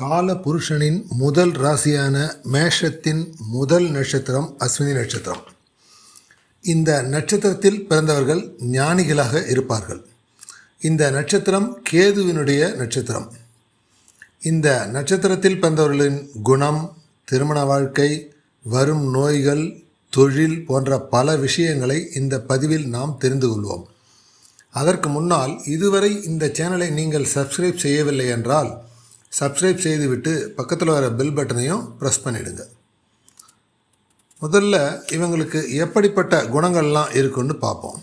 கால புருஷனின் முதல் ராசியான மேஷத்தின் முதல் நட்சத்திரம் அஸ்வினி நட்சத்திரம். இந்த நட்சத்திரத்தில் பிறந்தவர்கள் ஞானிகளாக இருப்பார்கள். இந்த நட்சத்திரம் கேதுவினுடைய நட்சத்திரம். இந்த நட்சத்திரத்தில் பிறந்தவர்களின் குணம் திருமண வாழ்க்கை வரும் நோய்கள் தொழில் போன்ற பல விஷயங்களை இந்த பதிவில் நாம் தெரிந்து கொள்வோம். அதற்கு முன்னால் இதுவரை இந்த சேனலை நீங்கள் சப்ஸ்கிரைப் செய்யவில்லை என்றால் சப்ஸ்கிரைப் செய்துவிட்டு பக்கத்தில் வர பெல் பட்டனையும் ப்ரெஸ் பண்ணிவிடுங்க முதல்ல இவங்களுக்கு எப்படிப்பட்ட குணங்கள்லாம் இருக்குன்னு பார்ப்போம்.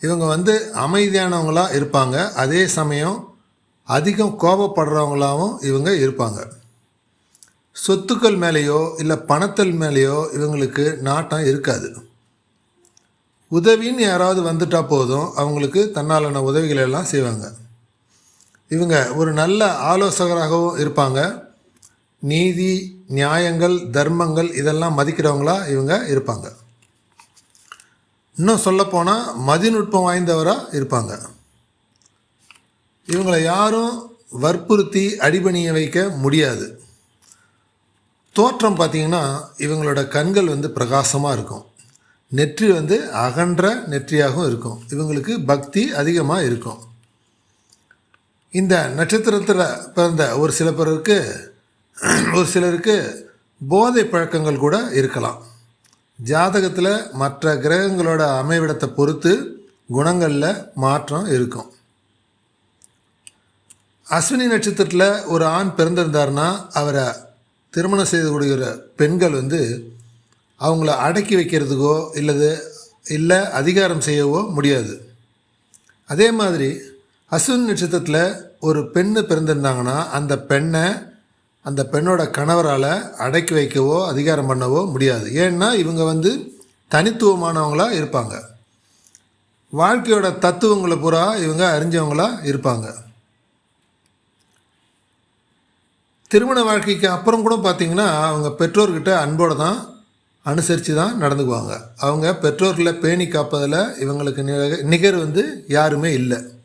இவங்க வந்து அமைதியானவங்களாக இருப்பாங்க. அதே சமயம் அதிகம் கோபப்படுறவங்களாகவும் இவங்க இருப்பாங்க. சொத்துக்கள் மேலேயோ இல்லை பணத்தல் மேலேயோ இவங்களுக்கு நாட்டம் இருக்காது. உதவின்னு யாராவது வந்துட்டால் போதும். அவங்களுக்கு தன்னாலான உதவிகளெல்லாம் செய்வாங்க. இவங்க ஒரு நல்ல ஆலோசகராகவும் இருப்பாங்க. நீதி நியாயங்கள் தர்மங்கள் இதெல்லாம் மதிக்கிறவங்களா இவங்க இருப்பாங்க. இன்னும் சொல்லப்போனால் மதிநுட்பம் வாய்ந்தவராக இருப்பாங்க. இவங்களை யாரும் வற்புறுத்தி அடிபணிய வைக்க முடியாது. தோற்றம் பார்த்திங்கன்னா இவங்களோட கண்கள் வந்து பிரகாசமாக இருக்கும். நெற்றி வந்து அகன்ற நெற்றியாகவும் இருக்கும். இவங்களுக்கு பக்தி அதிகமாக இருக்கும். இந்த நட்சத்திரத்தில் பிறந்த ஒரு சில பேருக்கு ஒரு சிலருக்கு போதை பழக்கங்கள் கூட இருக்கலாம். ஜாதகத்தில் மற்ற கிரகங்களோட அமைவிடத்தை பொறுத்து குணங்களில் மாற்றம் இருக்கும். அஸ்வினி நட்சத்திரத்தில் ஒரு ஆண் பிறந்திருந்தார்னா அவரை திருமணம் செய்து கொடுக்கிற பெண்கள் வந்து அவங்கள அடக்கி வைக்கிறதுக்கோ இல்லது இல்லை அதிகாரம் செய்யவோ முடியாது. அதே மாதிரி அஸ்வின் நட்சத்திரத்தில் ஒரு பெண்ணு பிறந்திருந்தாங்கன்னா அந்த பெண்ணை அந்த பெண்ணோட கணவரால் அடக்கி வைக்கவோ அதிகாரம் பண்ணவோ முடியாது. ஏன்னா இவங்க வந்து தனித்துவமானவங்களாக இருப்பாங்க. வாழ்க்கையோட தத்துவங்களை பூரா இவங்க அறிஞ்சவங்களாக இருப்பாங்க. திருமண வாழ்க்கைக்கு அப்புறம் கூட பார்த்திங்கன்னா அவங்க பெற்றோர்கிட்ட அன்போடு தான் அனுசரித்து தான் நடந்துக்குவாங்க. அவங்க பெற்றோர்களை பேணி காப்பதில் இவங்களுக்கு நிக- நிகர் வந்து யாருமே இல்லை.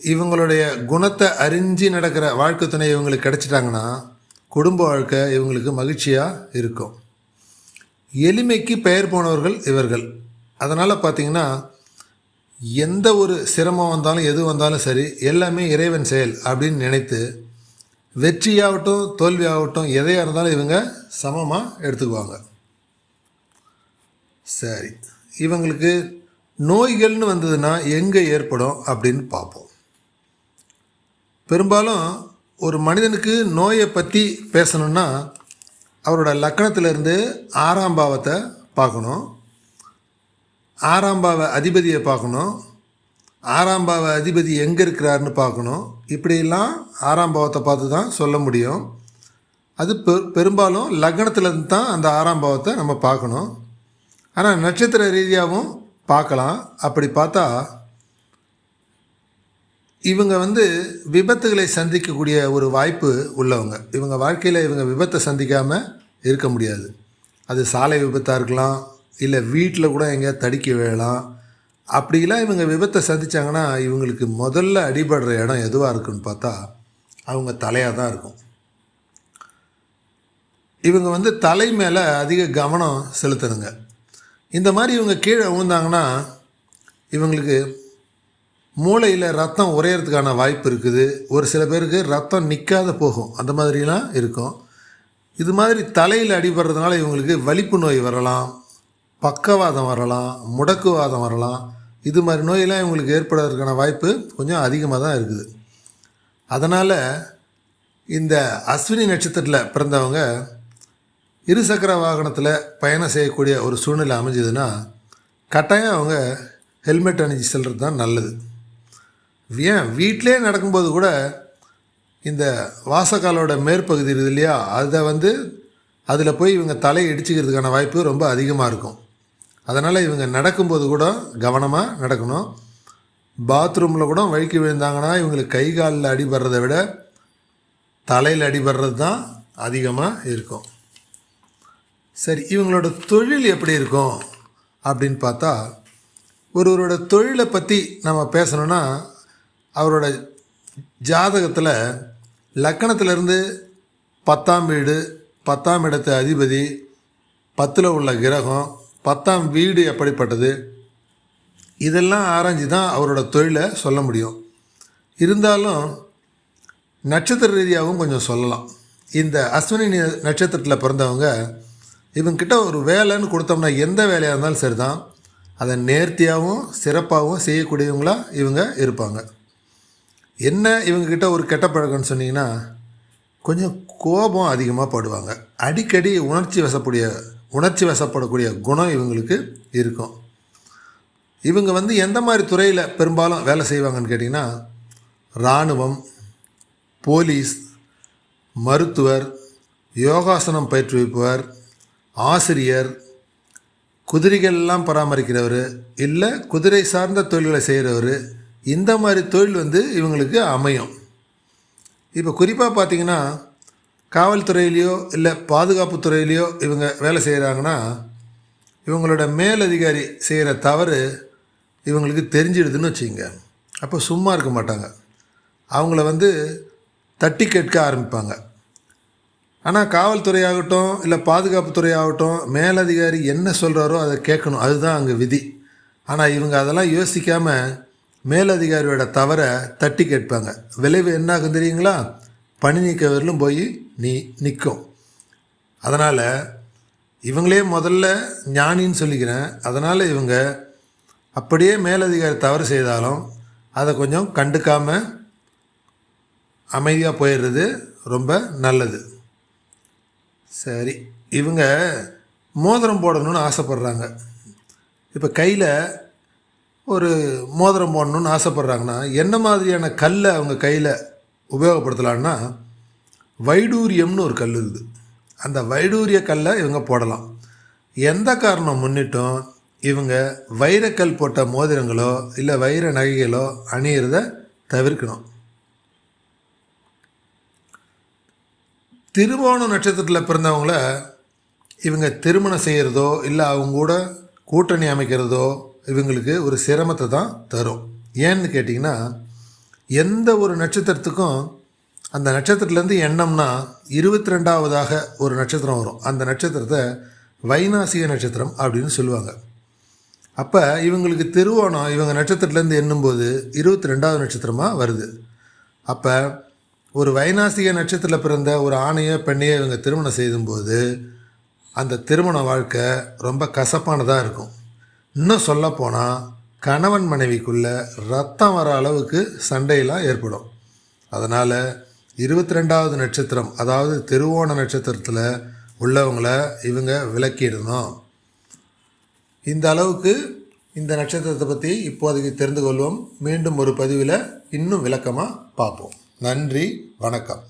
இவங்களுடைய குணத்தை அறிஞ்சு நடக்கிற வாழ்க்கை துணை இவங்களுக்கு கிடச்சிட்டாங்கன்னா குடும்ப வாழ்க்கை இவங்களுக்கு மகிழ்ச்சியாக இருக்கும். எளிமைக்கு பெயர் போனவர்கள் இவர்கள். அதனால் பார்த்திங்கன்னா எந்த ஒரு சிரமம் வந்தாலும் எது வந்தாலும் சரி எல்லாமே இறைவன் செயல் அப்படின்னு நினைத்து வெற்றியாகட்டும் தோல்வியாகட்டும் எதையாக இருந்தாலும் இவங்க சமமாக எடுத்துக்குவாங்க. சரி. இவங்களுக்கு நோய்கள்னு வந்ததுன்னா எங்கே ஏற்படும் அப்படின்னு பார்ப்போம் பெரும்பாலும் ஒரு மனிதனுக்கு நோயை பற்றி பேசணுன்னா அவரோட லக்கணத்திலிருந்து ஆறாம் பாவத்தை பார்க்கணும். ஆறாம் பாவ அதிபதியை பார்க்கணும். ஆறாம் பாவ அதிபதி எங்கே இருக்கிறாருன்னு பார்க்கணும். இப்படியெல்லாம் ஆறாம் பாவத்தை பார்த்து தான் சொல்ல முடியும். அது பெ பெரும்பாலும் லக்னத்துலேருந்து தான் அந்த ஆறாம் பாவத்தை நம்ம பார்க்கணும். ஆனால் நட்சத்திர ரீதியாகவும் பார்க்கலாம். அப்படி பார்த்தா இவங்க வந்து விபத்துகளை சந்திக்கக்கூடிய ஒரு வாய்ப்பு உள்ளவங்க. இவங்க வாழ்க்கையில் இவங்க விபத்தை சந்திக்காமல் இருக்க முடியாது. அது சாலை விபத்தாக இருக்கலாம் இல்லை வீட்டில் கூட எங்கேயாவது தடுக்கி விழலாம். அப்படிலாம் இவங்க விபத்தை சந்திச்சாங்கன்னா இவங்களுக்கு முதல்ல அடிபடுற இடம் எதுவாக இருக்குன்னு பார்த்தா அவங்க தலையாக தான் இருக்கும். இவங்க வந்து தலை மேலே அதிக கவனம் செலுத்தணுங்க. இந்த மாதிரி இவங்க கீழே விழுந்தாங்கன்னா இவங்களுக்கு மூளையில் ரத்தம் உறையிறதுக்கான வாய்ப்பு இருக்குது. ஒரு சில பேருக்கு ரத்தம் நிற்காத போகும். அந்த மாதிரிலாம் இருக்கும். இது மாதிரி தலையில் அடிபடுறதுனால இவங்களுக்கு வலிப்பு நோய் வரலாம் பக்கவாதம் வரலாம் முடக்குவாதம் வரலாம். இது மாதிரி நோயெல்லாம் இவங்களுக்கு ஏற்படுறதுக்கான வாய்ப்பு கொஞ்சம் அதிகமாக தான் இருக்குது. அதனால் இந்த அஸ்வினி நட்சத்திரத்தில் பிறந்தவங்க இருசக்கர வாகனத்தில் பயணம் செய்யக்கூடிய ஒரு சூழ்நிலை அமைஞ்சதுன்னா கட்டாயம் அவங்க ஹெல்மெட் அணிஞ்சு செல்கிறது தான் நல்லது. ஏன்? வீட்டிலே நடக்கும்போது கூட இந்த வாசக்காலோட மேற்பகுதி இருக்குது இல்லையா? அதை வந்து அதில் போய் இவங்க தலையை இடிச்சுக்கிறதுக்கான வாய்ப்பு ரொம்ப அதிகமாக இருக்கும். அதனால் இவங்க நடக்கும்போது கூட கவனமாக நடக்கணும். பாத்ரூமில் கூட வழுக்கி விழுந்தாங்கன்னா இவங்களுக்கு கை காலில் அடிபடுறதை விட தலையில் அடிபடுறது தான் அதிகமாக இருக்கும். சரி இவங்களோட தொழில் எப்படி இருக்கும் அப்படின்னு பார்த்தா ஒருவரோட தொழிலை பற்றி நம்ம பேசணுன்னா அவரோட ஜாதகத்தில் லக்கணத்திலிருந்து பத்தாம் வீடு பத்தாம் இடத்து அதிபதி பத்தில் உள்ள கிரகம் பத்தாம் வீடு எப்படிப்பட்டது இதெல்லாம் ஆராய்ஞ்சு தான் அவரோட தொழிலை சொல்ல முடியும். இருந்தாலும் நட்சத்திர ரீதியாகவும் கொஞ்சம் சொல்லலாம். இந்த அஸ்வினி நட்சத்திரத்தில் பிறந்தவங்க இவங்கிட்ட ஒரு வேலைன்னு கொடுத்தோம்னா எந்த வேலையாக இருந்தாலும் சரி தான் அதை நேர்த்தியாகவும் சிறப்பாகவும் செய்யக்கூடியவங்களாக இவங்க இருப்பாங்க. என்ன இவங்கக்கிட்ட ஒரு கெட்ட பழக்கம்னு சொன்னீங்கன்னா கொஞ்சம் கோபம் அதிகமாக படுவாங்க. அடிக்கடி உணர்ச்சி வசக்கூடிய உணர்ச்சி வசப்படக்கூடிய குணம் இவங்களுக்கு இருக்கும். இவங்க வந்து எந்த மாதிரி துறையில் பெரும்பாலும் வேலை செய்வாங்கன்னு கேட்டிங்கன்னா இராணுவம் போலீஸ் மருத்துவர் யோகாசனம் பயிற்றுவிப்பவர் ஆசிரியர் குதிரைகள்லாம் பராமரிக்கிறவர் இல்லை குதிரை சார்ந்த தொழில்களை செய்கிறவர் இந்த மாதிரி தொழில் வந்து இவங்களுக்கு அமையும். இப்போ குறிப்பாக பார்த்தீங்கன்னா காவல்துறையிலையோ இல்லை பாதுகாப்பு துறையிலையோ இவங்க வேலை செய்கிறாங்கன்னா இவங்களோட மேலதிகாரி செய்கிற தவறு இவங்களுக்கு தெரிஞ்சிடுதுன்னு வச்சுங்க அப்போ சும்மா இருக்க மாட்டாங்க. அவங்கள வந்து தட்டி கேட்க ஆரம்பிப்பாங்க. ஆனால் காவல்துறை ஆகட்டும் இல்லை பாதுகாப்புத்துறை ஆகட்டும் மேலதிகாரி என்ன சொல்கிறாரோ அதை கேட்கணும். அதுதான் அங்கே விதி. ஆனால் இவங்க அதெல்லாம் யோசிக்காமல் மேலதிகாரியோட தவறை தட்டி கேட்பாங்க. விளைவு என்ன ஆகும் தெரியுங்களா? பணி நீக்க வரலும் போய் நீ நிற்கும் அதனால் இவங்களே முதல்ல ஞானின்னு சொல்லிக்கிறேன். அதனால் இவங்க அப்படியே மேலதிகாரி தவறு செய்தாலும் அதை கொஞ்சம் கண்டுக்காமல் அமைதியாக போயிடுறது ரொம்ப நல்லது. சரி இவங்க மோதிரம் போடணும்னு ஆசைப்பட்றாங்க. இப்போ கையில் ஒரு மோதிரம் போடணுன்னு ஆசைப்பட்றாங்கன்னா என்ன மாதிரியான கல்லை அவங்க கையில் உபயோகப்படுத்தலான்னா வைடூரியம்னு ஒரு கல் இருக்குது. அந்த வைடூரிய கல்லை இவங்க போடலாம். எந்த காரணம் முன்னிட்டும் இவங்க வைரக்கல் போட்ட மோதிரங்களோ இல்லை வைர நகைகளோ அணியிறத தவிர்க்கணும். திருவோணம் நட்சத்திரத்தில் பிறந்தவங்கள இவங்க திருமணம் செய்கிறதோ இல்லை அவங்க கூட கூட்டணி அமைக்கிறதோ இவங்களுக்கு ஒரு சிரமத்தை தான் தரும். ஏன்னு கேட்டிங்கன்னா எந்த ஒரு நட்சத்திரத்துக்கும் அந்த நட்சத்திரத்துலேருந்து எண்ணம்னா இருபத்தி ரெண்டாவதாக ஒரு நட்சத்திரம் வரும். அந்த நட்சத்திரத்தை வைநாசிக நட்சத்திரம் அப்படின்னு சொல்லுவாங்க. அப்போ இவங்களுக்கு திருவோணம் இவங்க நட்சத்திரத்துலேருந்து எண்ணும்போது இருபத்தி ரெண்டாவது நட்சத்திரமாக வருது. அப்போ ஒரு வைநாசிக நட்சத்திரத்தில் பிறந்த ஒரு ஆணையோ பெண்ணையோ இவங்க திருமணம் செய்யும்போது அந்த திருமண வாழ்க்கை ரொம்ப கசப்பானதாக இருக்கும். இன்னும் சொல்லப்போனால் கணவன் மனைவிக்குள்ள ரத்தம் வர அளவுக்கு சண்டையெல்லாம் ஏற்படும். அதனால் இருபத்தி ரெண்டாவது நட்சத்திரம் அதாவது திருவோண நட்சத்திரத்தில் உள்ளவங்கள இவங்க விளக்கிடணும். இந்த அளவுக்கு இந்த நட்சத்திரத்தை பற்றி இப்போதைக்கு தெரிந்து கொள்வோம். மீண்டும் ஒரு பதிவில் இன்னும் விளக்கமாக பார்ப்போம். நன்றி வணக்கம்.